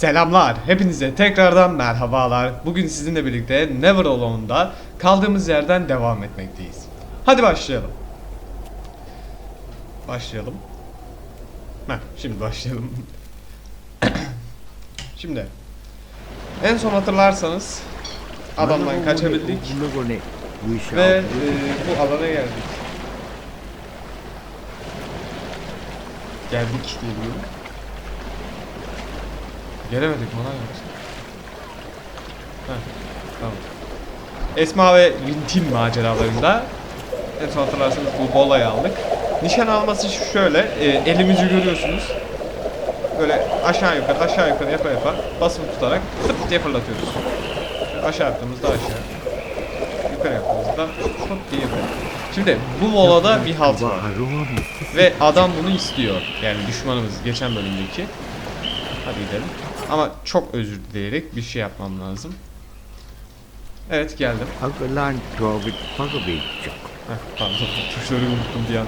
Selamlar. Hepinize tekrardan merhabalar. Bugün sizinle birlikte Never Alone'da kaldığımız yerden devam etmekteyiz. Hadi başlayalım. Başlayalım. Heh, şimdi başlayalım. şimdi en son hatırlarsanız adamdan kaçabildik ve e, bu alana geldik. Geldik diye biliyorum. Gelemedik mi lan yoksa? Tamam. Esma ve Rintin maceralarında en son hatırlarsanız bu bolayı aldık. Nişan alması şöyle, e, elimizi görüyorsunuz. Böyle aşağı yukarı aşağı yukarı yapa yapa basılı tutarak fıt diye fırlatıyoruz. Aşağı yaptığımızda aşağı. Yukarı yaptığımızda fıt diye. Şimdi bu volada bir halt var. Ve adam bunu istiyor. Yani düşmanımız geçen bölümdeki. Hadi gidelim. Ama çok özür dileyerek bir şey yapmam lazım. Evet geldim. Akılan Trovit Pagabit Heh, pardon tuşları unuttum bir an.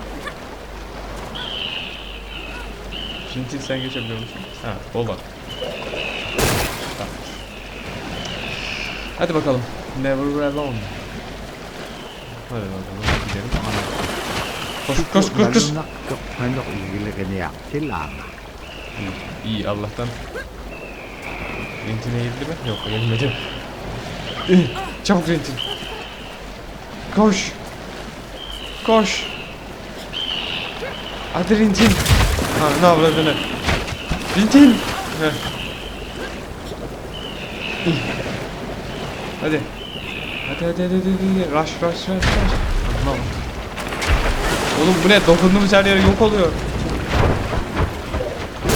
Şimdi sen geçebiliyor musun? Ha, o bak. Tamam. Hadi bakalım. Never alone. Hadi bakalım gidelim. Koş koş koş koş. İyi Allah'tan. Rintin eğildi mi? Yok eğilmedi. Çabuk Rintin. Koş. Koş. Hadi Rintin. Ha ne avradını. Rintin. Heh. Hadi. Hadi hadi hadi hadi. Rush rush rush rush. Tamam. Oğlum bu ne? Dokunduğumuz her yer yok oluyor.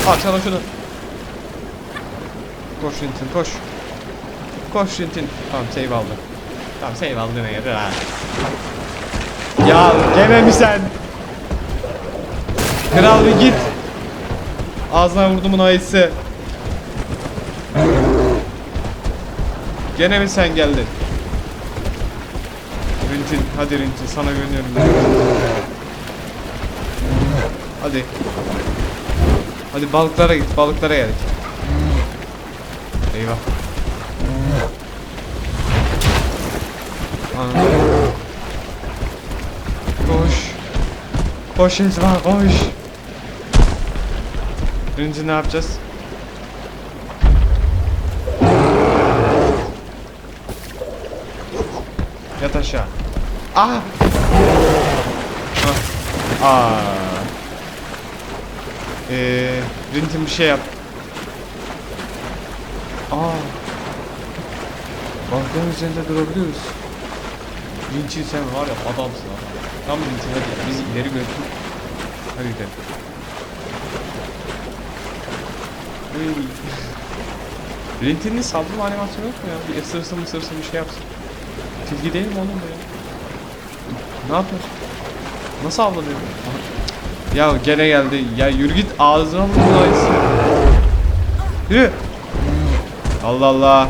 Al sana şunu. Koş Rintin koş. Koş Rintin. Tamam save aldı. Tamam save aldı ne gelir ha. Ya gene mi sen? Kral bir git. Ağzına vurdumun ayısı. Gene mi sen geldin? Rintin hadi Rintin sana güveniyorum. Hadi. Hadi balıklara git, balıklara gel. Eyvah. Ana. Koş. Koş Esma, koş. Birinci ne yapacağız? Yat aşağı. Ah! Ah. Aa. Eee, Rintin bir şey yap. Aa. Bankların üzerinde durabiliyoruz. Rintin sen var ya adamsın adam. Tam Rintin hadi bizi ileri götür. Hadi gidelim. Rintin'in saldırma animasyonu yok mu ya? Bir ısırsın ısırsın bir şey yapsın. Tilgi değil mi oğlum bu ya? Ne yapıyor? Nasıl avlanıyor? Ya gene geldi. Ya yürü git ağzına bu ayısı. Yürü. Allah Allah.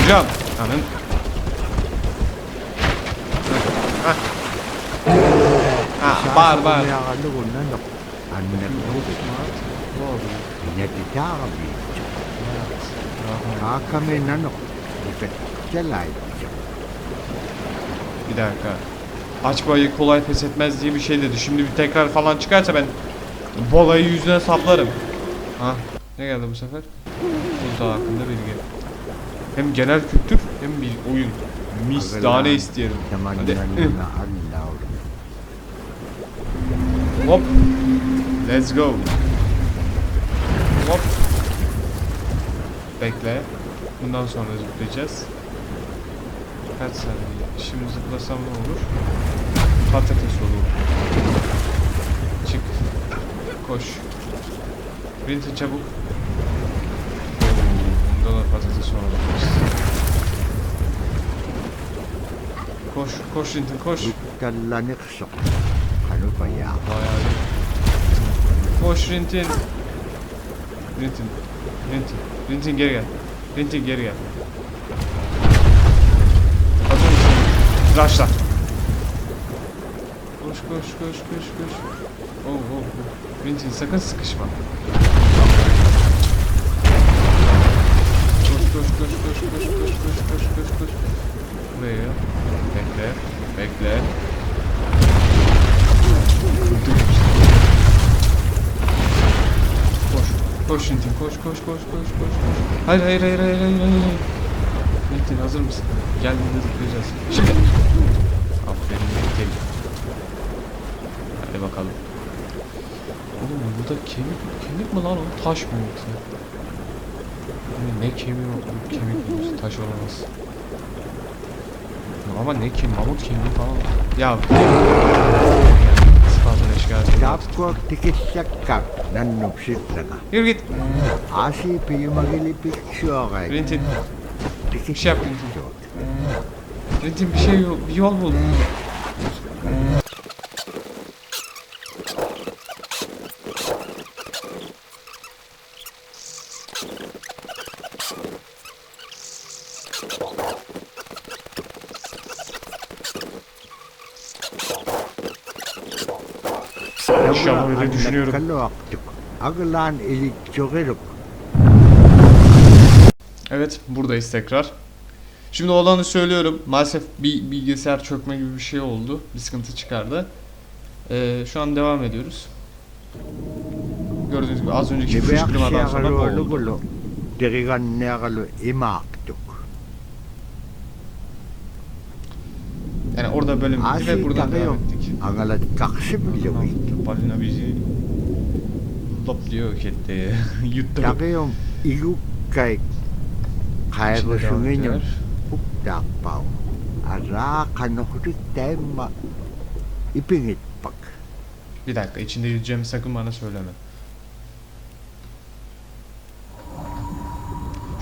Hocam. Hah. Ha, bağır bağır. Kelay Bir dakika. Açmayı kolay pes etmez diye bir şey dedi. Şimdi bir tekrar falan çıkarsa ben bolayı yüzüne saplarım. Ha, ne geldi bu sefer? Buzdağı hakkında bilgi. Hem genel kültür hem bir oyun. Mis daha ne isteyelim. Hadi. Hop. Let's go. Hop. Bekle. Bundan sonra zıplayacağız. Kaç saniye? Şimdi zıplasam ne olur? Patates olur. Çık. Koş. Rintin çabuk. Bunda da patates olabilir. Koş, koş Rintin koş. Kalanik sok Ano pa ya Bayağı iyi. Koş Rintin. Rintin. Rintin. Rintin geri gel. Rintin geri gel. Hazır mısın? Rushla. Koş koş koş koş koş. Oh oh. oh. Rintin sakın sıkışma. koş koş koş koş koş koş koş koş koş. Buraya. Bekle. Bekle. Koş. Koş şimdi. Koş koş koş koş koş koş. Hayır hayır hayır hayır hayır hayır. Metin hazır mısın? Gel burada zıplayacağız. Aferin Metin. Hadi bakalım. Oğlum burada kemik, kemik mi lan o? Taş mı yoksa? Ne kemiği o? Kemik mi? Taş olamaz. Ama ne kemiği? Mamut kemiği falan. Ya. Sıfatın eşkali. Tapko tikisakka nannupsitlaka. Yürü git. Asi piyumagili picture. Rintin. Tikisakka. şey yap, Rintin bir şey yol, bir yol bul. İnşallah öyle düşünüyorum. Evet buradayız tekrar. Şimdi olanı söylüyorum. Maalesef bir bilgisayar çökme gibi bir şey oldu. Bir sıkıntı çıkardı. Ee, şu an devam ediyoruz. Gördüğünüz gibi az önceki fışkırmadan sonra bu oldu. Yani orada bölüm bitti ve buradan devam ettik. Agalat kaksibilluvik. Balina bizi topluyor etti. Yuttu. Devam kayrusunginyum ediyor. puktaakpau. Ara kanuhrik temma ipingit pak. Bir dakika içinde yüzeceğimi sakın bana söyleme.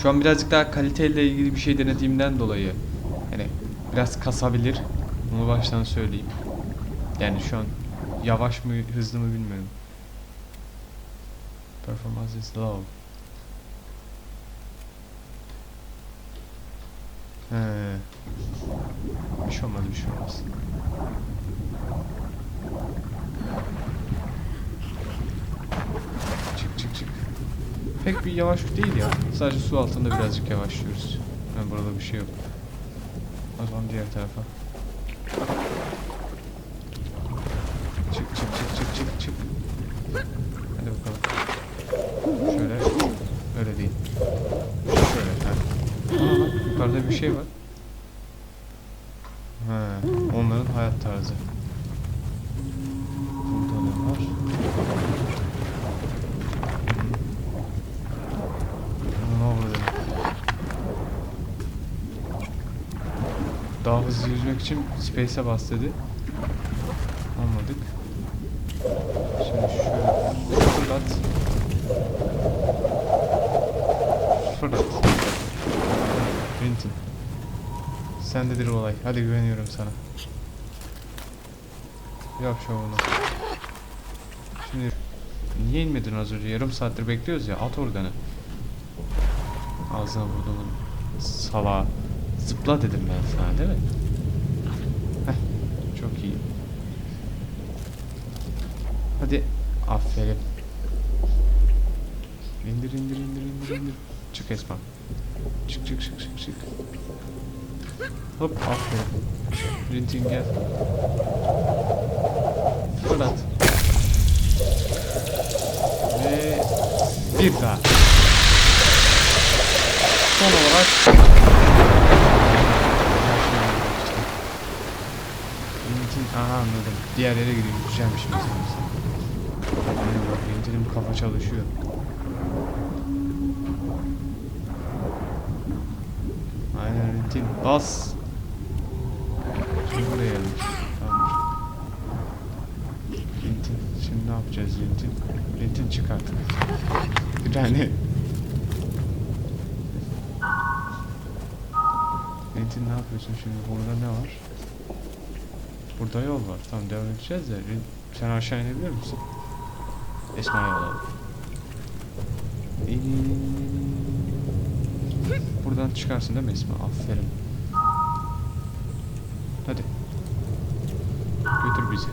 Şu an birazcık daha kaliteyle ilgili bir şey denediğimden dolayı hani biraz kasabilir. Bunu baştan söyleyeyim. Yani şu an yavaş mı hızlı mı bilmiyorum. Performance is low. He. Bir şey olmaz bir şey olmaz. Çık çık çık. Pek bir yavaş değil ya. Sadece su altında birazcık yavaşlıyoruz. Yani burada bir şey yok. O zaman diğer tarafa. Çık çık çık çık çık çık. Hadi bakalım. Şöyle. Öyle değil. Şöyle. Ha. Aa bak yukarıda bir şey var. He, onların hayat tarzı. Burada ne var? Daha hızlı yüzmek için space'e bas dedi. Sendedir olay. Hadi güveniyorum sana. Yap şovunu. Şimdi niye inmedin az önce? Yarım saattir bekliyoruz ya. At organı. Ağzına vurduğumun sala. Zıpla dedim ben sana değil mi? Heh, çok iyi. Hadi. Aferin. İndir indir indir indir indir. Çık Esma. Çık çık çık çık çık. Hop aferin. Rintin gel. Fırlat. Ve bir daha. Son olarak aha anladım. Diğer yere gidiyor. Güzelmiş mesela. Aynen bak Rintin'in kafa çalışıyor. Rintin. Bas. Şimdi buraya gelmiş. Tamam. Rintin. Şimdi ne yapacağız Rintin? Rintin çık artık. Yani. Rintin ne yapıyorsun şimdi? Burada ne var? Burada yol var. Tamam devam edeceğiz de. Sen aşağı inebilir misin? Esma'ya alalım. İn, in, in, in, in. Buradan çıkarsın değil mi Esma? Aferin. Hadi. Götür bizi.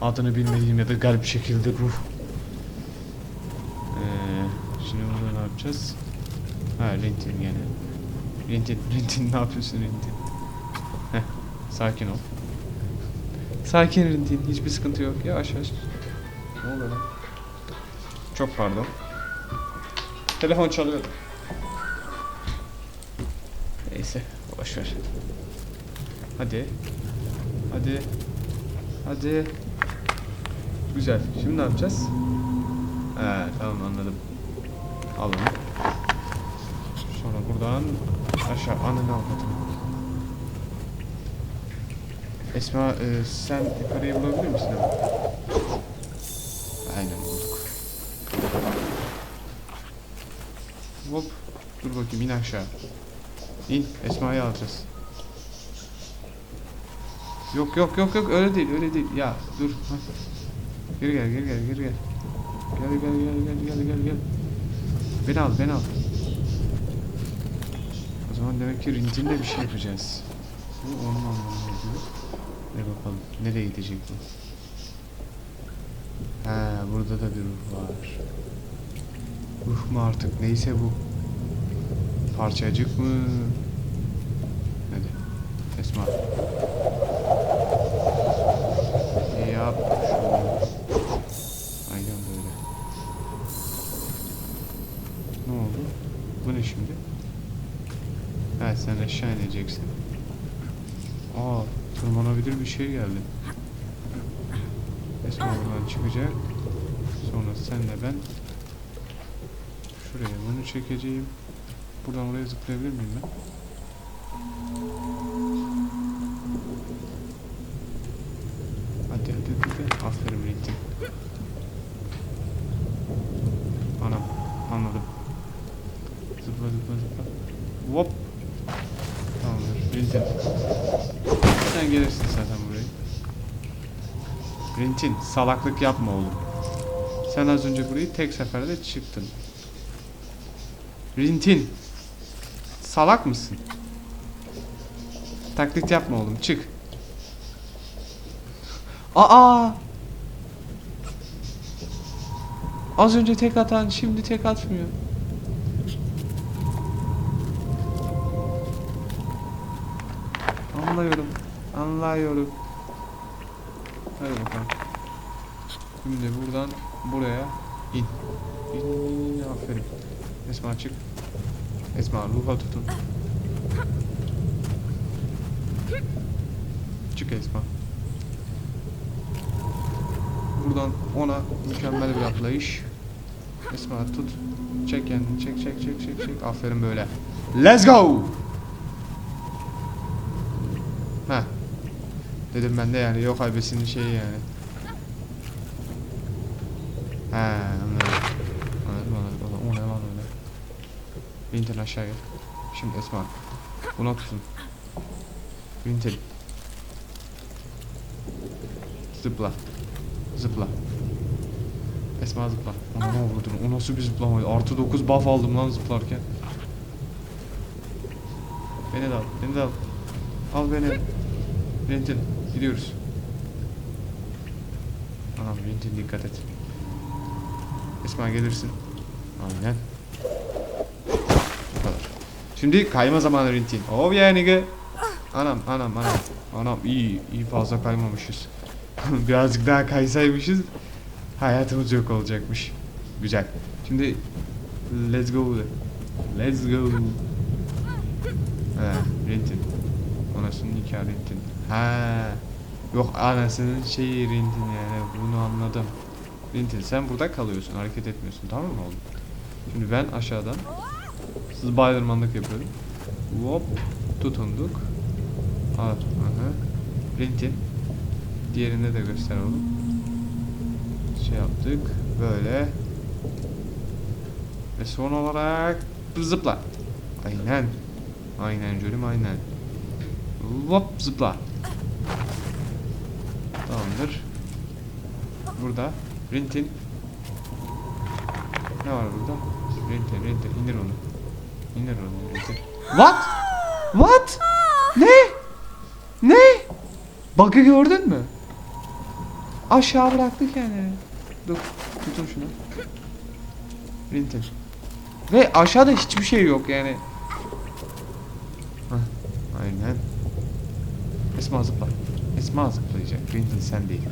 Adını bilmediğim ya da garip şekilde ruh. Ee, şimdi burada ne yapacağız? Ha Rintin gene. Rintin, Rintin ne yapıyorsun Rintin? Heh, sakin ol. Sakin Rintin, hiçbir sıkıntı yok. Yavaş yavaş. Ne oluyor lan? Çok pardon. Telefon çalıyor. Boş. Hadi. Hadi. Hadi. Güzel. Şimdi ne yapacağız? He tamam anladım. Al. Sonra buradan aşağı ananı avladım. Esma e, sen yukarıyı bulabilir misin? Aynen bulduk. Hop. Dur bakayım in aşağı. İn. Esma'yı alacağız. Yok yok yok yok öyle değil öyle değil. Ya dur. Hah. Geri gel geri gel geri gel. Gel gel gel gel gel gel gel. Beni al beni al. O zaman demek ki Rintin'le bir şey yapacağız. Bu onun anlamına geliyor. Ne bakalım nereye gidecek bu? Ha burada da bir ruh var. Ruh mu artık neyse bu. Parçacık mı? Hadi. Esma. Yap. Aynen böyle. Ne oldu? Bu ne şimdi? Ha sen aşağı ineceksin. Aa tırmanabilir bir şey geldi. Esma buradan çıkacak. Sonra senle ben şuraya bunu çekeceğim. Buradan oraya zıplayabilir miyim ben? Hadi hadi hadi. Aferin Rintin. Anam anladım. Zıpla zıpla zıpla. Hop. Tamamdır. Rintin. Sen gelirsin zaten buraya. Rintin salaklık yapma oğlum. Sen az önce burayı tek seferde çıktın. Rintin. Salak mısın? Taklit yapma oğlum çık. Aa! Az önce tek atan şimdi tek atmıyor. Anlıyorum. Anlıyorum. Hadi bakalım. Şimdi buradan buraya in. İn, in, in, aferin. Esma çık. Esma ruha tutun. Çık Esma. Buradan ona mükemmel bir atlayış. Esma tut. Çek kendini. Çek çek çek çek çek. Aferin böyle. Let's go. Heh. Dedim ben de yani yok aybesinin şeyi yani. He anladım. Anladım anladım. anladım. O ne lan öyle. Vintin aşağı gel. Şimdi Esma. Buna tutun. Vintin. Zıpla. Zıpla. Esma zıpla. Ona ne oldu? O nasıl bir zıplamaydı? Artı 9 buff aldım lan zıplarken. Beni de al. Beni de al. Al beni. Rintin. Gidiyoruz. Anam Rintin dikkat et. Esma gelirsin. Aynen. Şimdi kayma zamanı Rintin. Oh yeah nigga. Anam anam anam. Anam iyi iyi fazla kaymamışız. Birazcık daha kaysaymışız hayatımız yok olacakmış. Güzel. Şimdi let's go. Let's go. He, Rintin. Anasının nikahı Rintin. Ha. Yok anasının şeyi Rintin yani bunu anladım. Rintin sen burada kalıyorsun hareket etmiyorsun tamam mı oğlum? Şimdi ben aşağıdan Spiderman'lık yapıyorum. Hop tutunduk. Al. Aha. Rintin. Diğerinde de göster oğlum. Şey yaptık. Böyle. Ve son olarak zıpla. Aynen. Aynen Jölüm aynen. Hop zıpla. Tamamdır. Burada Rintin. Ne var burada? Rintin, Rintin. indir onu. İndir onu Rintin. What? What? Ne? Ne? Bug'ı gördün mü? Aşağı bıraktı kendini. Dur, tutun şunu. Rintin. Ve aşağıda hiçbir şey yok yani. Hah, aynen. Esma zıpla. Esma zıplayacak. Rintin sen değil.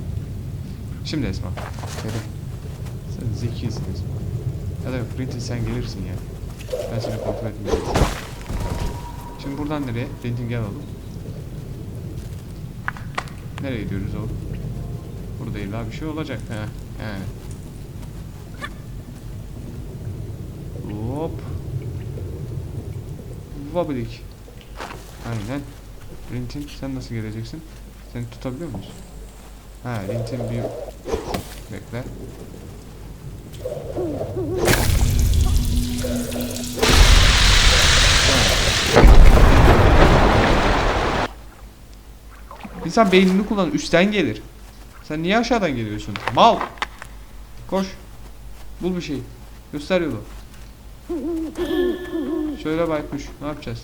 Şimdi Esma. Aferin. Sen Zekisiniz. Ya da Rintin sen gelirsin ya. Ben seni kontrol etmeyeceğim. Şimdi buradan nereye? Rintin gel oğlum. Nereye gidiyoruz oğlum? Burada illa bir şey olacak. He. He. Hop. Vabilik. Aynen. Rintin sen nasıl geleceksin? Seni tutabiliyor muyuz? Ha Rintin bir... Bekle. İnsan beynini kullan üstten gelir. Sen niye aşağıdan geliyorsun? Mal. Koş. Bul bir şey. Göster yolu. Şöyle baykuş. Ne yapacağız?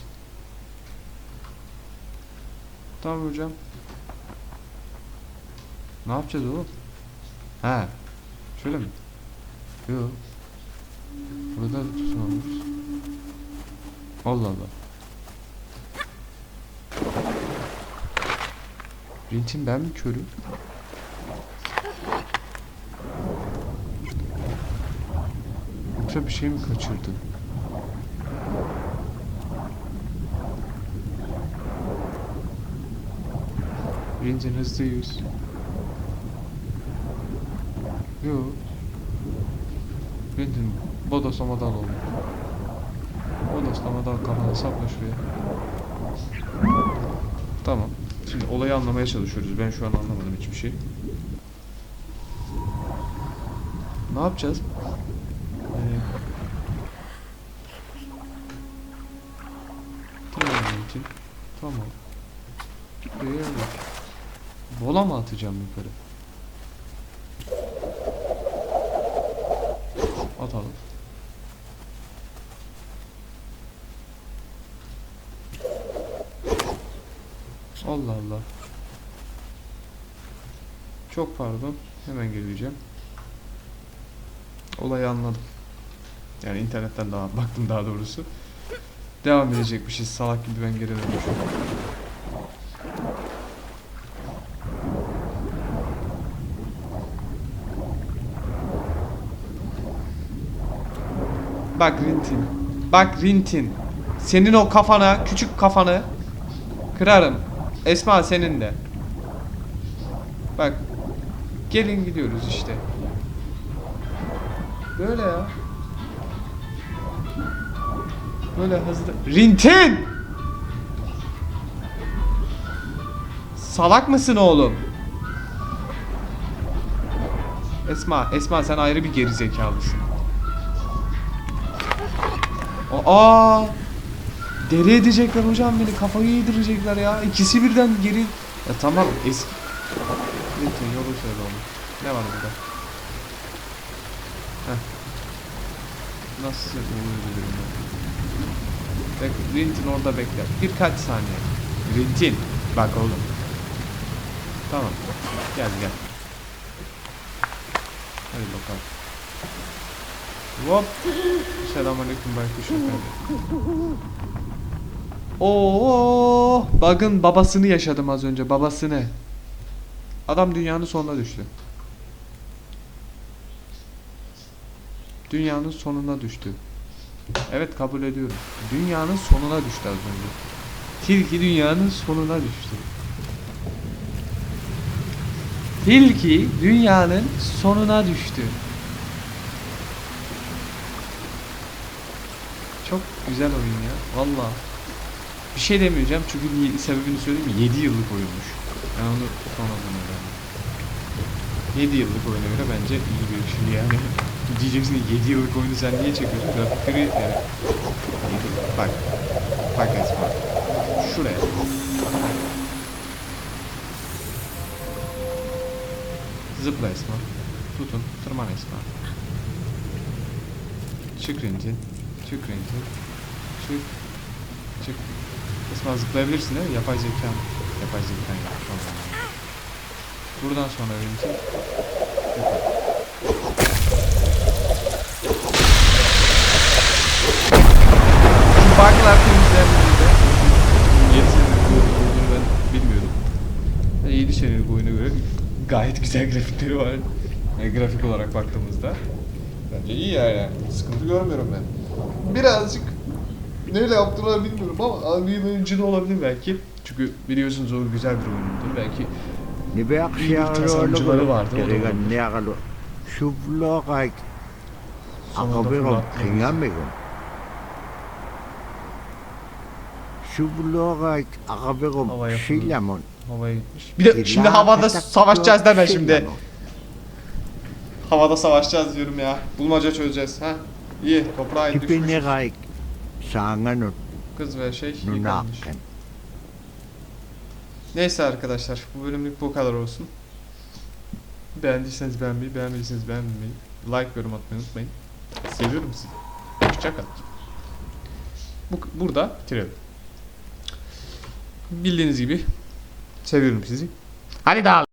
Tamam hocam. Ne yapacağız oğlum? Ha. Şöyle mi? Yok. Burada da tutunamıyoruz. Allah Allah. Rintin ben mi körüm? Yoksa bir şey mi kaçırdım? Rintin hızlı yüz. Yo. Rintin bodoslamadan oldu. Bodoslamadan kafana sapla şuraya. Tamam. Şimdi olayı anlamaya çalışıyoruz. Ben şu an anlamadım hiçbir şey. Ne yapacağız? Ee, tamam. Tamam. Buraya. Bola mı atacağım yukarı? Allah Allah. Çok pardon. Hemen geleceğim. Olayı anladım. Yani internetten daha baktım daha doğrusu. Devam edecekmişiz. Salak gibi ben geri dönmüşüm. Bak Rintin. Bak Rintin. Senin o kafana, küçük kafanı kırarım. Esma senin de. Bak. Gelin gidiyoruz işte. Böyle ya. Böyle hızlı. Rintin! Salak mısın oğlum? Esma, Esma sen ayrı bir geri zekalısın. Aa! Deli edecekler hocam beni. Kafayı yedirecekler ya. İkisi birden geri... Ya tamam eski... Lütfen yolu söyle oğlum. Ne var burada? Heh. Nasıl uyuyabilirim ben? Bek Rintin orada bekle. Birkaç saniye. Rintin. Bak oğlum. Tamam. Gel gel. Hadi bakalım. Hop. Selamünaleyküm baykuş efendi. Oo, Bug'ın babasını yaşadım az önce. Babasını. Adam dünyanın sonuna düştü. Dünyanın sonuna düştü. Evet kabul ediyorum. Dünyanın sonuna düştü az önce. Tilki dünyanın sonuna düştü. Tilki dünyanın sonuna düştü. Çok güzel oyun ya. Valla. Bir şey demeyeceğim çünkü niye- sebebini söyleyeyim mi? 7 yıllık oyunmuş. Ben onu sonradan öğrendim. 7 yıllık oyuna göre bence iyi bir şey yani. Diyeceksin ki 7 yıllık oyunu sen niye çekiyorsun? Grafikleri yani. Yedi- Bak. Bak Esma. Şuraya. Zıpla Esma. Tutun. Tırman Esma. Çık Rintin. Çık Rintin. Çık. Çık. Esma zıplayabilirsin değil mi? Yapay zeka. Yapay zeka yap. Tamam. Buradan sonra. Şu bug'lar temizlendiğinde 7 senelik oyun olduğunu ben bilmiyordum. 7 senelik oyuna göre gayet güzel grafikleri var. Yani grafik olarak baktığımızda. Bence iyi yani. Sıkıntı görmüyorum ben. Birazcık neyle yaptılar bilmiyorum ama Unreal Engine olabilir belki. Çünkü biliyorsunuz o güzel bir oyundur. Belki tasarımcıları vardı, o da olabilir. Sonunda fırlattılar. Havaya sillamun Havaya gitmiş. Bir de şimdi havada savaşacağız deme şimdi. Havada savaşacağız diyorum ya. Bulmaca çözeceğiz. Ha? İyi. Toprağa düşmüş. Saanganut Kız ve şey yıkanmış. Neyse arkadaşlar bu bölümlük bu kadar olsun. Beğendiyseniz beğenmeyi, beğenmediyseniz beğenmeyi, like yorum atmayı unutmayın. Seviyorum sizi. Hoşçakalın. Bu, burada bitirelim. Bildiğiniz gibi seviyorum sizi. Hadi dağıl.